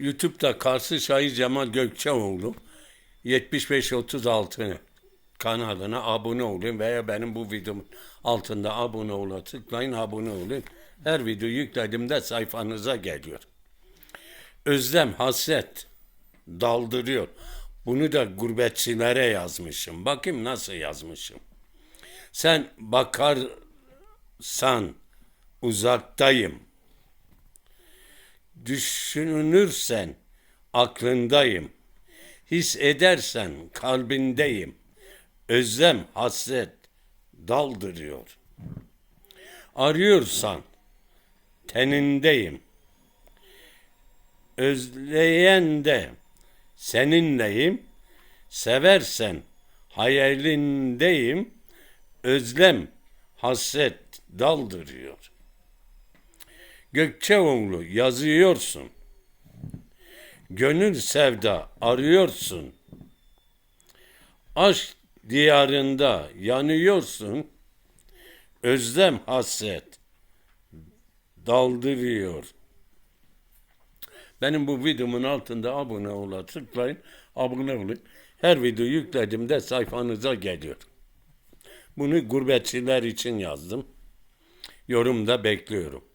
YouTube'da Karşı Şair Cemal Gökçeoğlu 7536 kanalına abone olun veya benim bu videomun altında abone ola tıklayın abone olun. Her video yüklediğimde sayfanıza geliyor. Özlem, hasret daldırıyor. Bunu da gurbetçilere yazmışım. Bakayım nasıl yazmışım. Sen bakarsan uzaktayım. Düşünürsen aklındayım. His edersen kalbindeyim. Özlem, hasret daldırıyor. Arıyorsan tenindeyim. Özleyen de seninleyim. Seversen hayalindeyim. Özlem, hasret daldırıyor. Gökçeoğlu yazıyorsun. Gönül sevda arıyorsun. Aşk diyarında yanıyorsun. Özlem hasret daldırıyor. Benim bu videomun altında abone ola tıklayın. Abone olun. Her video yüklediğimde sayfanıza geliyor. Bunu gurbetçiler için yazdım. Yorumda bekliyorum.